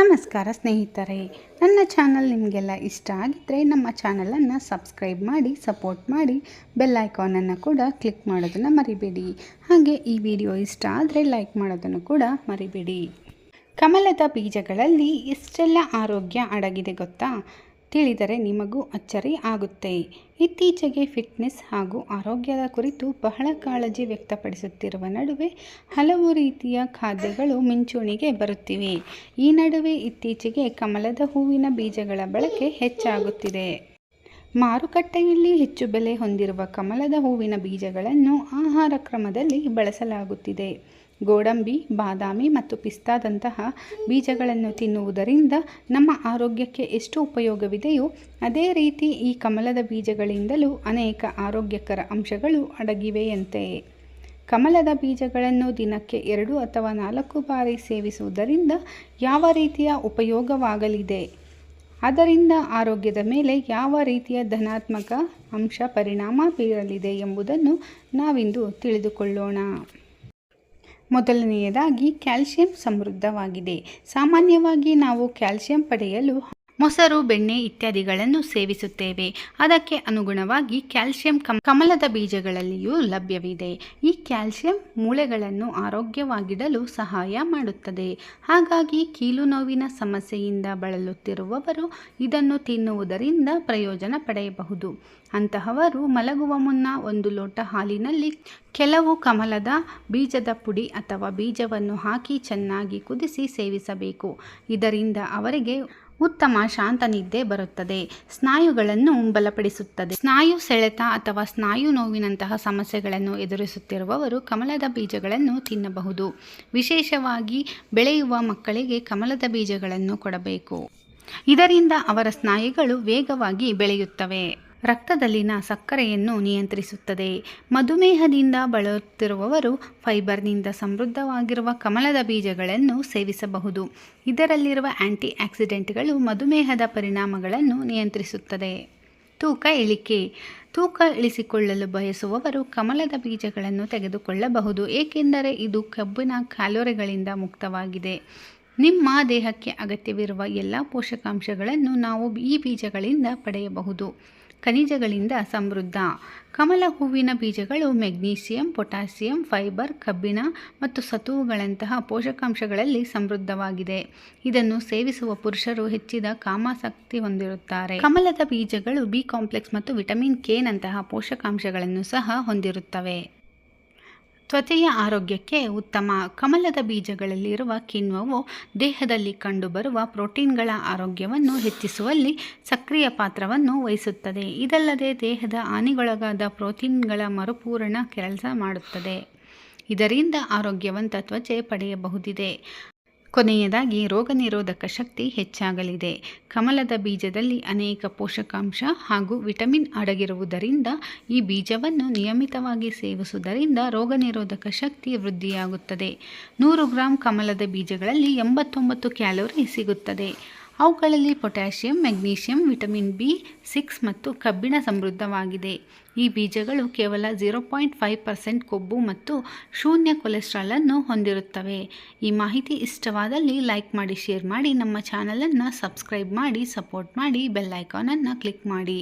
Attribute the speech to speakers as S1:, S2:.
S1: ನಮಸ್ಕಾರ ಸ್ನೇಹಿತರೆ. ನನ್ನ ಚಾನಲ್ ನಿಮಗೆಲ್ಲ ಇಷ್ಟ ಆಗಿದ್ದರೆ ನಮ್ಮ ಚಾನಲನ್ನು ಸಬ್ಸ್ಕ್ರೈಬ್ ಮಾಡಿ, ಸಪೋರ್ಟ್ ಮಾಡಿ, ಬೆಲ್ ಐಕಾನನ್ನು ಕೂಡ ಕ್ಲಿಕ್ ಮಾಡೋದನ್ನು ಮರಿಬೇಡಿ. ಹಾಗೆ ಈ ವಿಡಿಯೋ ಇಷ್ಟ ಆದರೆ ಲೈಕ್ ಮಾಡೋದನ್ನು ಕೂಡ ಮರಿಬೇಡಿ. ಕಮಲದ ಬೀಜಗಳಲ್ಲಿ ಎಷ್ಟೆಲ್ಲ ಆರೋಗ್ಯ ಅಡಗಿದೆ ಗೊತ್ತಾ? ತಿಳಿದರೆ ನಿಮಗೂ ಅಚ್ಚರಿ ಆಗುತ್ತೆ. ಇತ್ತೀಚೆಗೆ ಫಿಟ್ನೆಸ್ ಹಾಗೂ ಆರೋಗ್ಯದ ಕುರಿತು ಬಹಳ ಕಾಳಜಿ ವ್ಯಕ್ತಪಡಿಸುತ್ತಿರುವ ನಡುವೆ ಹಲವು ರೀತಿಯ ಖಾದ್ಯಗಳು ಮಿಂಚೂಣಿಗೆ ಬರುತ್ತಿವೆ. ಈ ನಡುವೆ ಇತ್ತೀಚೆಗೆ ಕಮಲದ ಹೂವಿನ ಬೀಜಗಳ ಬಳಕೆ ಹೆಚ್ಚಾಗುತ್ತಿದೆ. ಮಾರುಕಟ್ಟೆಯಲ್ಲಿ ಹೆಚ್ಚು ಬೆಲೆ ಹೊಂದಿರುವ ಕಮಲದ ಹೂವಿನ ಬೀಜಗಳನ್ನು ಆಹಾರ ಕ್ರಮದಲ್ಲಿ ಬಳಸಲಾಗುತ್ತಿದೆ. ಗೋಡಂಬಿ, ಬಾದಾಮಿ ಮತ್ತು ಪಿಸ್ತಾದಂತಹ ಬೀಜಗಳನ್ನು ತಿನ್ನುವುದರಿಂದ ನಮ್ಮ ಆರೋಗ್ಯಕ್ಕೆ ಎಷ್ಟು ಉಪಯೋಗವಿದೆಯೋ ಅದೇ ರೀತಿ ಈ ಕಮಲದ ಬೀಜಗಳಿಂದಲೂ ಅನೇಕ ಆರೋಗ್ಯಕರ ಅಂಶಗಳು ಅಡಗಿವೆಯಂತೆ. ಕಮಲದ ಬೀಜಗಳನ್ನು ದಿನಕ್ಕೆ ಎರಡು ಅಥವಾ ನಾಲ್ಕು ಬಾರಿ ಸೇವಿಸುವುದರಿಂದ ಯಾವ ರೀತಿಯ ಉಪಯೋಗವಾಗಲಿದೆ? ಅದರಿಂದ ಆರೋಗ್ಯದ ಮೇಲೆ ಯಾವ ರೀತಿಯ ಧನಾತ್ಮಕ ಅಂಶ ಪರಿಣಾಮ ಬೀರಲಿದೆ ಎಂಬುದನ್ನು ನಾವಿಂದು ತಿಳಿದುಕೊಳ್ಳೋಣ. ಮೊದಲನೆಯದಾಗಿ ಕ್ಯಾಲ್ಸಿಯಂ ಸಮೃದ್ಧವಾಗಿದೆ. ಸಾಮಾನ್ಯವಾಗಿ ನಾವು ಕ್ಯಾಲ್ಸಿಯಂ ಪಡೆಯಲು ಮೊಸರು, ಬೆಣ್ಣೆ ಇತ್ಯಾದಿಗಳನ್ನು ಸೇವಿಸುತ್ತೇವೆ. ಅದಕ್ಕೆ ಅನುಗುಣವಾಗಿ ಕ್ಯಾಲ್ಸಿಯಂ ಕಮಲದ ಬೀಜಗಳಲ್ಲಿಯೂ ಲಭ್ಯವಿದೆ. ಈ ಕ್ಯಾಲ್ಸಿಯಂ ಮೂಳೆಗಳನ್ನು ಆರೋಗ್ಯವಾಗಿಡಲು ಸಹಾಯ ಮಾಡುತ್ತದೆ. ಹಾಗಾಗಿ ಕೀಲು ನೋವಿನ ಸಮಸ್ಯೆಯಿಂದ ಬಳಲುತ್ತಿರುವವರು ಇದನ್ನು ತಿನ್ನುವುದರಿಂದ ಪ್ರಯೋಜನ ಪಡೆಯಬಹುದು. ಅಂತಹವರು ಮಲಗುವ ಮುನ್ನ ಒಂದು ಲೋಟ ಹಾಲಿನಲ್ಲಿ ಕೆಲವು ಕಮಲದ ಬೀಜದ ಪುಡಿ ಅಥವಾ ಬೀಜವನ್ನು ಹಾಕಿ ಚೆನ್ನಾಗಿ ಕುದಿಸಿ ಸೇವಿಸಬೇಕು. ಇದರಿಂದ ಅವರಿಗೆ ಉತ್ತಮ ಶಾಂತ ನಿದ್ದೆ ಬರುತ್ತದೆ. ಸ್ನಾಯುಗಳನ್ನು ಬಲಪಡಿಸುತ್ತದೆ. ಸ್ನಾಯು ಸೆಳೆತ ಅಥವಾ ಸ್ನಾಯು ನೋವಿನಂತಹ ಸಮಸ್ಯೆಗಳನ್ನು ಎದುರಿಸುತ್ತಿರುವವರು ಕಮಲದ ಬೀಜಗಳನ್ನು ತಿನ್ನಬಹುದು. ವಿಶೇಷವಾಗಿ ಬೆಳೆಯುವ ಮಕ್ಕಳಿಗೆ ಕಮಲದ ಬೀಜಗಳನ್ನು ಕೊಡಬೇಕು. ಇದರಿಂದ ಅವರ ಸ್ನಾಯುಗಳು ವೇಗವಾಗಿ ಬೆಳೆಯುತ್ತವೆ. ರಕ್ತದಲ್ಲಿನ ಸಕ್ಕರೆಯನ್ನು ನಿಯಂತ್ರಿಸುತ್ತದೆ. ಮಧುಮೇಹದಿಂದ ಬಳಲುತ್ತಿರುವವರು ಫೈಬರ್ನಿಂದ ಸಮೃದ್ಧವಾಗಿರುವ ಕಮಲದ ಬೀಜಗಳನ್ನು ಸೇವಿಸಬಹುದು. ಇದರಲ್ಲಿರುವ ಆಂಟಿ ಆಕ್ಸಿಡೆಂಟ್ಗಳು ಮಧುಮೇಹದ ಪರಿಣಾಮಗಳನ್ನು ನಿಯಂತ್ರಿಸುತ್ತದೆ. ತೂಕ ಇಳಿಕೆ. ತೂಕ ಇಳಿಸಿಕೊಳ್ಳಲು ಬಯಸುವವರು ಕಮಲದ ಬೀಜಗಳನ್ನು ತೆಗೆದುಕೊಳ್ಳಬಹುದು, ಏಕೆಂದರೆ ಇದು ಕಬ್ಬಿನ ಕ್ಯಾಲೋರಿಗಳಿಂದ ಮುಕ್ತವಾಗಿದೆ. ನಿಮ್ಮ ದೇಹಕ್ಕೆ ಅಗತ್ಯವಿರುವ ಎಲ್ಲ ಪೋಷಕಾಂಶಗಳನ್ನು ನಾವು ಈ ಬೀಜಗಳಿಂದ ಪಡೆಯಬಹುದು. ಖನಿಜಗಳಿಂದ ಸಮೃದ್ಧ. ಕಮಲ ಹೂವಿನ ಬೀಜಗಳು ಮೆಗ್ನೀಸಿಯಂ, ಪೊಟ್ಯಾಸಿಯಂ, ಫೈಬರ್, ಕಬ್ಬಿಣ ಮತ್ತು ಸತುವುಗಳಂತಹ ಪೋಷಕಾಂಶಗಳಲ್ಲಿ ಸಮೃದ್ಧವಾಗಿದೆ. ಇದನ್ನು ಸೇವಿಸುವ ಪುರುಷರು ಹೆಚ್ಚಿದ ಕಾಮಾಸಕ್ತಿ ಹೊಂದಿರುತ್ತಾರೆ. ಕಮಲದ ಬೀಜಗಳು ಬಿ ಕಾಂಪ್ಲೆಕ್ಸ್ ಮತ್ತು ವಿಟಮಿನ್ ಕೆ ನಂತಹ ಪೋಷಕಾಂಶಗಳನ್ನು ಸಹ ಹೊಂದಿರುತ್ತವೆ. ತ್ವಚೆಯ ಆರೋಗ್ಯಕ್ಕೆ ಉತ್ತಮ. ಕಮಲದ ಬೀಜಗಳಲ್ಲಿರುವ ಕಿಣ್ವವು ದೇಹದಲ್ಲಿ ಕಂಡುಬರುವ ಪ್ರೋಟೀನ್ಗಳ ಆರೋಗ್ಯವನ್ನು ಹೆಚ್ಚಿಸುವಲ್ಲಿ ಸಕ್ರಿಯ ಪಾತ್ರವನ್ನು ವಹಿಸುತ್ತದೆ. ಇದಲ್ಲದೆ ದೇಹದ ಹಾನಿಗೊಳಗಾದ ಪ್ರೋಟೀನ್ಗಳ ಮರುಪೂರಣ ಕೆಲಸ ಮಾಡುತ್ತದೆ. ಇದರಿಂದ ಆರೋಗ್ಯವಂತ ತ್ವಚೆ ಪಡೆಯಬಹುದಿದೆ. ಕೊನೆಯದಾಗಿ ರೋಗ ನಿರೋಧಕ ಶಕ್ತಿ ಹೆಚ್ಚಾಗಲಿದೆ. ಕಮಲದ ಬೀಜದಲ್ಲಿ ಅನೇಕ ಪೋಷಕಾಂಶ ಹಾಗೂ ವಿಟಮಿನ್ ಅಡಗಿರುವುದರಿಂದ ಈ ಬೀಜವನ್ನು ನಿಯಮಿತವಾಗಿ ಸೇವಿಸುವುದರಿಂದ ರೋಗ ನಿರೋಧಕ ಶಕ್ತಿ ವೃದ್ಧಿಯಾಗುತ್ತದೆ. ನೂರು ಗ್ರಾಂ ಕಮಲದ ಬೀಜಗಳಲ್ಲಿ ಎಂಬತ್ತೊಂಬತ್ತು ಕ್ಯಾಲೋರಿ ಸಿಗುತ್ತದೆ. ಅವುಗಳಲ್ಲಿ potassium, magnesium, vitamin B, six ಮತ್ತು ಕಬ್ಬಿಣ ಸಮೃದ್ಧವಾಗಿದೆ. ಈ ಬೀಜಗಳು ಕೇವಲ ಝೀರೋ ಪಾಯಿಂಟ್ ಫೈವ್ ಪರ್ಸೆಂಟ್ ಕೊಬ್ಬು ಮತ್ತು ಶೂನ್ಯ ಕೊಲೆಸ್ಟ್ರಾಲನ್ನು ಹೊಂದಿರುತ್ತವೆ. ಈ ಮಾಹಿತಿ ಇಷ್ಟವಾದಲ್ಲಿ ಲೈಕ್ ಮಾಡಿ, ಶೇರ್ ಮಾಡಿ, ನಮ್ಮ ಚಾನಲನ್ನು ಸಬ್ಸ್ಕ್ರೈಬ್ ಮಾಡಿ, ಸಪೋರ್ಟ್ ಮಾಡಿ, ಬೆಲ್ ಐಕಾನನ್ನು ಕ್ಲಿಕ್ ಮಾಡಿ.